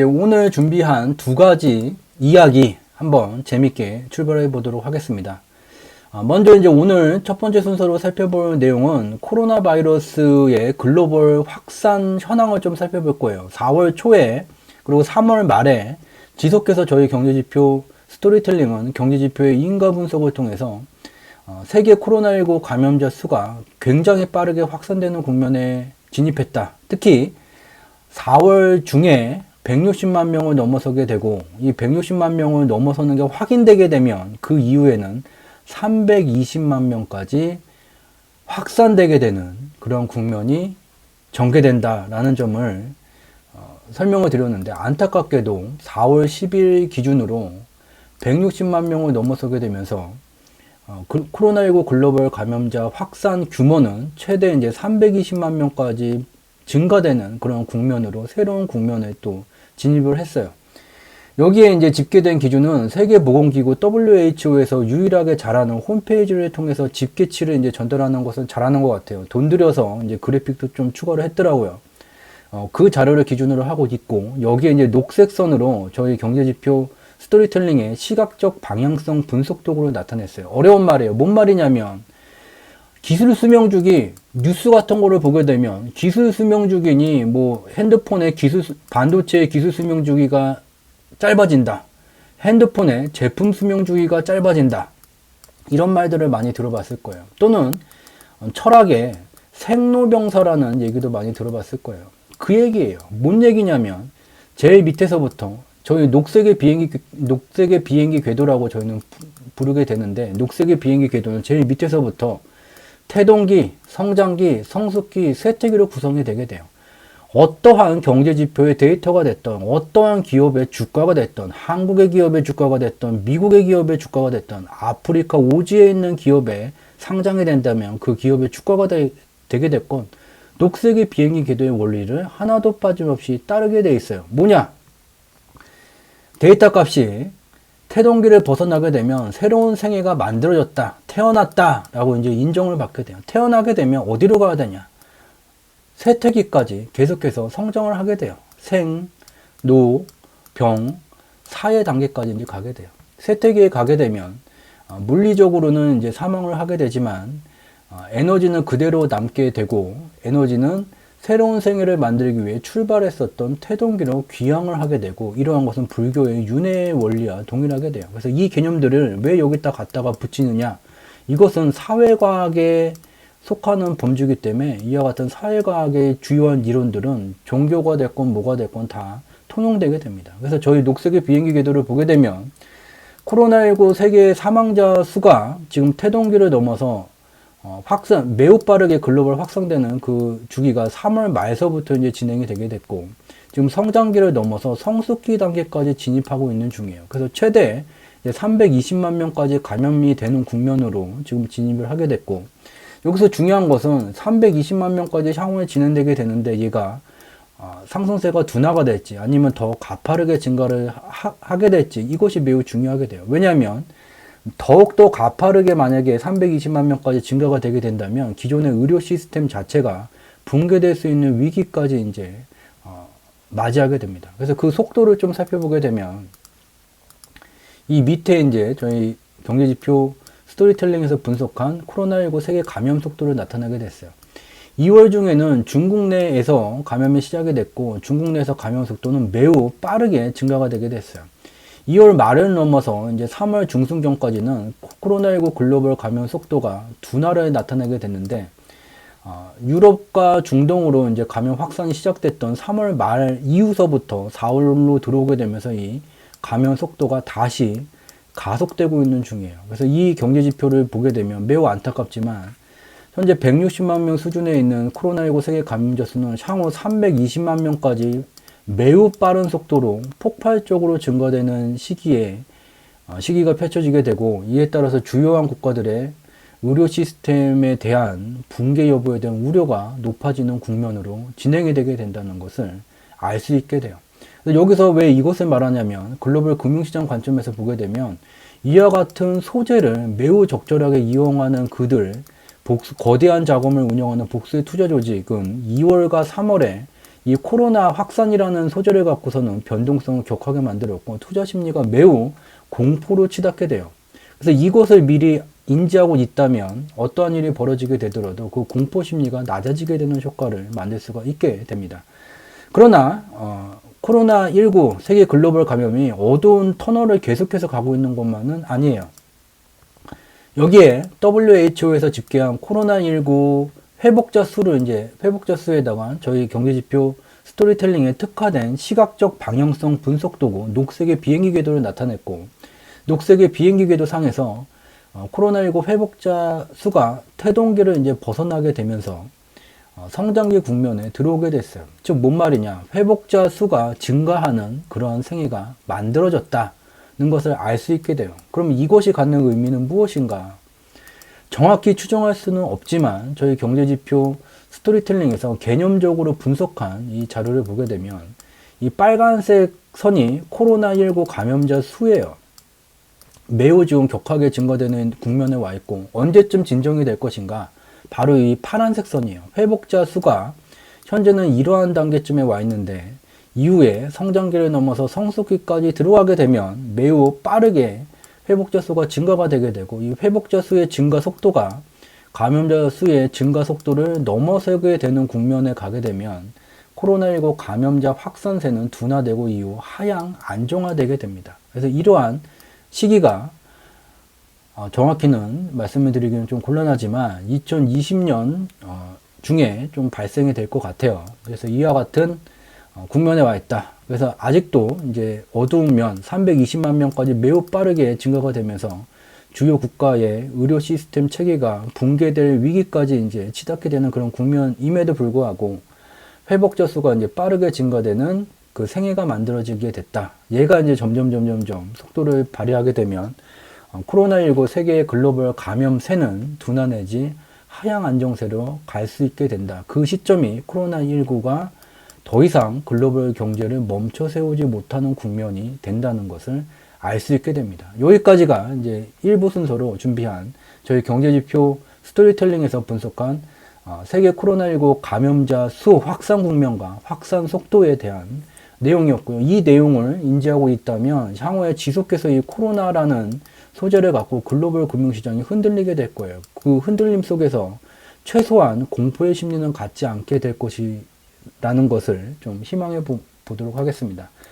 이제 오늘 준비한 두 가지 이야기 한번 재밌게 출발해 보도록 하겠습니다. 아, 먼저 이제 오늘 첫 번째 순서로 살펴볼 내용은 코로나 바이러스의 글로벌 확산 현황을 좀 살펴볼 거예요. 4월 초에 그리고 3월 말에 지속해서 저희 경제지표 스토리텔링은 경제지표의 인가 분석을 통해서 어, 세계 코로나19 감염자 수가 굉장히 빠르게 확산되는 국면에 진입했다. 특히 4월 중에 160만 명을 넘어서게 되고 이 160만 명을 넘어서는 게 확인되게 되면 그 이후에는 320만 명까지 확산되게 되는 그런 국면이 전개된다라는 점을 어, 설명을 드렸는데 안타깝게도 4월 10일 기준으로 160만 명을 넘어서게 되면서 어, 그- 코로나19 글로벌 감염자 확산 규모는 최대 이제 320만 명까지 증가되는 그런 국면으로 새로운 국면에 또 진입을 했어요. 여기에 이제 집계된 기준은 세계보건기구 WHO에서 유일하게 잘하는 홈페이지를 통해서 집계치를 이제 전달하는 것은 잘하는 것 같아요. 돈 들여서 이제 그래픽도 좀 추가를 했더라고요. 어, 그 자료를 기준으로 하고 있고 여기에 이제 녹색 선으로 저희 경제지표 스토리텔링의 시각적 방향성 분석 도구를 나타냈어요. 어려운 말이에요. 뭔 말이냐면 기술 수명 주기 뉴스 같은 거를 보게 되면 기술 수명 주기니 뭐 핸드폰의 기술 수- 반도체의 기술 수명 주기가 짧아진다. 핸드폰의 제품 수명 주기가 짧아진다. 이런 말들을 많이 들어봤을 거예요. 또는 철학의 생로병사라는 얘기도 많이 들어봤을 거예요. 그 얘기예요. 뭔 얘기냐면 제일 밑에서부터 저희 녹색의 비행기 녹색의 비행기 궤도라고 저희는 부- 부르게 되는데 녹색의 비행기 궤도는 제일 밑에서부터 태동기, 성장기, 성숙기, 쇠퇴기로 구성이 되게 돼요. 어떠한 경제 지표의 데이터가 됐던, 어떠한 기업의 주가가 됐던, 한국의 기업의 주가가 됐던, 미국의 기업의 주가가 됐던, 아프리카 오지에 있는 기업에 상장이 된다면 그 기업의 주가가 되, 게 됐건, 녹색의 비행기 궤도의 원리를 하나도 빠짐없이 따르게 돼 있어요. 뭐냐? 데이터 값이 태동기를 벗어나게 되면 새로운 생애가 만들어졌다, 태어났다, 라고 이제 인정을 받게 돼요. 태어나게 되면 어디로 가야 되냐? 쇠퇴기까지 계속해서 성장을 하게 돼요. 생, 노, 병, 사회 단계까지 이제 가게 돼요. 쇠퇴기에 가게 되면 어, 물리적으로는 이제 사망을 하게 되지만 어, 에너지는 그대로 남게 되고 에너지는 새로운 생애를 만들기 위해 출발했었던 태동기로 귀향을 하게 되고 이러한 것은 불교의 윤회의 원리와 동일하게 돼요. 그래서 이 개념들을 왜 여기다 갖다가 붙이느냐? 이것은 사회과학에 속하는 범주이기 때문에 이와 같은 사회과학의 주요한 이론들은 종교가 됐건 뭐가 됐건 다 통용되게 됩니다. 그래서 저희 녹색의 비행기 궤도를 보게 되면 코로나19 세계 사망자 수가 지금 태동기를 넘어서 어, 확산 매우 빠르게 글로벌 확산되는 그 주기가 3월 말서부터 이제 진행이 되게 됐고 지금 성장기를 넘어서 성숙기 단계까지 진입하고 있는 중이에요. 그래서 최대 이제 320만 명까지 감염이 되는 국면으로 지금 진입을 하게 됐고 여기서 중요한 것은 320만 명까지 향후에 진행되게 되는데 얘가 어, 상승세가 둔화가 될지 아니면 더 가파르게 증가를 하, 게 될지 이것이 매우 중요하게 돼요. 왜냐하면 더욱더 가파르게 만약에 320만 명까지 증가가 되게 된다면 기존의 의료 시스템 자체가 붕괴될 수 있는 위기까지 이제 어, 맞이하게 됩니다. 그래서 그 속도를 좀 살펴보게 되면 이 밑에 이제 저희 경제지표 스토리텔링에서 분석한 코로나19 세계 감염 속도를 나타나게 됐어요. 2월 중에는 중국 내에서 감염이 시작이 됐고 중국 내에서 감염 속도는 매우 빠르게 증가가 되게 됐어요. 2월 말을 넘어서 이제 3월 중순 전까지는 코로나19 글로벌 감염 속도가 둔화를 나타내게 됐는데 어, 유럽과 중동으로 이제 감염 확산이 시작됐던 3월 말 이후서부터 4월로 들어오게 되면서 이 감염 속도가 다시 가속되고 있는 중이에요. 그래서 이 경제 지표를 보게 되면 매우 안타깝지만 현재 160만 명 수준에 있는 코로나19 세계 감염자 수는 향후 320만 명까지 매우 빠른 속도로 폭발적으로 증가되는 시기에 어, 시기가 펼쳐지게 되고 이에 따라서 주요한 국가들의 의료 시스템에 대한 붕괴 여부에 대한 우려가 높아지는 국면으로 진행이 되게 된다는 것을 알 수 있게 돼요. 여기서 왜 이것을 말하냐면 글로벌 금융시장 관점에서 보게 되면 이와 같은 소재를 매우 적절하게 이용하는 그들 복수, 거대한 자금을 운영하는 복수의 투자 조직은 2월과 3월에 이 코로나 확산이라는 소재를 갖고서는 변동성을 격하게 만들었고 투자 심리가 매우 공포로 치닫게 돼요. 그래서 이것을 미리 인지하고 있다면 어떠한 일이 벌어지게 되더라도 그 공포 심리가 낮아지게 되는 효과를 만들 수가 있게 됩니다. 그러나 어, 코로나19 세계 글로벌 감염이 어두운 터널을 계속해서 가고 있는 것만은 아니에요. 여기에 WHO에서 집계한 코로나19 회복자 수를 이제 회복자 수에다가 저희 경제지표 스토리텔링에 특화된 시각적 방향성 분석 도구 녹색의 비행기 궤도를 나타냈고 녹색의 비행기 궤도 상에서 어, 코로나19 회복자 수가 태동기를 이제 벗어나게 되면서 어, 성장기 국면에 들어오게 됐어요. 즉, 뭔 말이냐. 회복자 수가 증가하는 그런 생애가 만들어졌다는 것을 알 수 있게 돼요. 그럼 이것이 갖는 의미는 무엇인가? 정확히 추정할 수는 없지만 저희 경제지표 스토리텔링에서 개념적으로 분석한 이 자료를 보게 되면 이 빨간색 선이 코로나19 감염자 수예요. 매우 지금 격하게 증가되는 국면에 와 있고 언제쯤 진정이 될 것인가? 바로 이 파란색 선이에요. 회복자 수가 현재는 이러한 단계쯤에 와 있는데 이후에 성장기를 넘어서 성숙기까지 들어가게 되면 매우 빠르게 회복자 수가 증가가 되게 되고 이 회복자 수의 증가 속도가 감염자 수의 증가 속도를 넘어서게 되는 국면에 가게 되면 코로나19 감염자 확산세는 둔화되고 이후 하향 안정화되게 됩니다. 그래서 이러한 시기가 어, 정확히는 말씀을 드리기는 좀 곤란하지만 2020년 어, 중에 좀 발생이 될 것 같아요. 그래서 이와 같은 어, 국면에 와 있다. 그래서 아직도 이제 어두운 면 320만 명까지 매우 빠르게 증가가 되면서 주요 국가의 의료 시스템 체계가 붕괴될 위기까지 이제 치닫게 되는 그런 국면임에도 불구하고 회복자 수가 이제 빠르게 증가되는 그 생애가 만들어지게 됐다. 얘가 이제 점점 점점 점 속도를 발휘하게 되면 어, 코로나19 세계 글로벌 감염세는 둔화 내지 하향 안정세로 갈 수 있게 된다. 그 시점이 코로나19가 더 이상 글로벌 경제를 멈춰 세우지 못하는 국면이 된다는 것을 알 수 있게 됩니다. 여기까지가 이제 일부 순서로 준비한 저희 경제지표 스토리텔링에서 분석한 어, 세계 코로나19 감염자 수 확산 국면과 확산 속도에 대한 내용이었고요. 이 내용을 인지하고 있다면 향후에 지속해서 이 코로나라는 소재를 갖고 글로벌 금융시장이 흔들리게 될 거예요. 그 흔들림 속에서 최소한 공포의 심리는 갖지 않게 될 것이 라는 것을 좀 희망해 보, 보도록 하겠습니다.